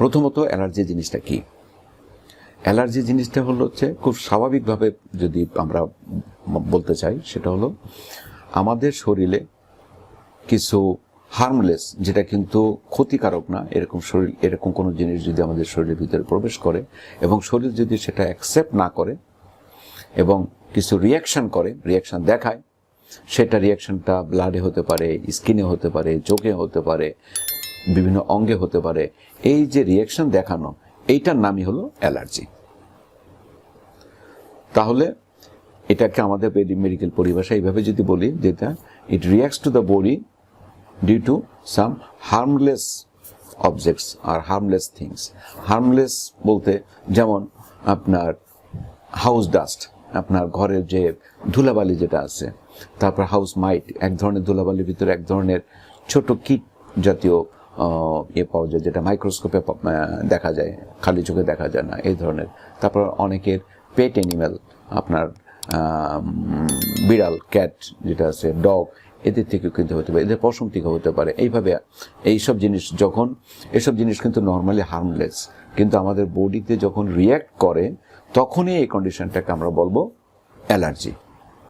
প্রথমত অ্যালার্জি জিনিসটা কি? অ্যালার্জি জিনিসটা হলো হচ্ছে খুব স্বাভাবিকভাবে যদি আমরা বলতে চাই, সেটা হলো আমাদের শরীরে কিছু হার্মলেস যেটা কিন্তু ক্ষতিকারক না, এরকম শরীর, এরকম কোনো জিনিস যদি আমাদের শরীরের ভিতরে প্রবেশ করে এবং শরীর যদি সেটা অ্যাকসেপ্ট না করে এবং কিছু রিয়াকশন করে রিয়াকশন দেখায়, সেটা রিয়াকশানটা ব্লাডে হতে পারে স্কিনে হতে পারে, চোখে হতে পারে বিভিন্ন অঙ্গে হতে পারে। এই যে রিয়াকশন দেখানো, এইটার নামই হলো অ্যালার্জি। তাহলে এটাকে আমাদের মেডিকেল পরিভাষা এইভাবে যদি বলি, যেটা it reacts to the body due to some harmless objects R harmless things harmless বলতে যেমন আপনার হাউস ডাস্ট আপনার ঘরের যে ধুলাবালি যেটা আছে, তারপর হাউস মাইট এক ধরনের ধুলাবালির ভিতরে এক ধরনের ছোট কিট জাতীয় ইয়ে পাওয়া যায় যেটা মাইক্রোস্কোপে দেখা যায়, খালি চোখে দেখা যায় না, এই ধরনের। তারপর অনেকের পেট অ্যানিম্যাল আপনার বিড়াল ক্যাট যেটা আছে ডগ এদের থেকেও কিন্তু হতে পারে, এদের পশম থেকে হতে পারে। এইভাবে, এইসব জিনিস যখন, এসব জিনিস কিন্তু নর্মালি হার্মলেস কিন্তু আমাদের বডিতে যখন রিয়্যাক্ট করে, তখনই এই কন্ডিশনটাকে আমরা বলব অ্যালার্জি।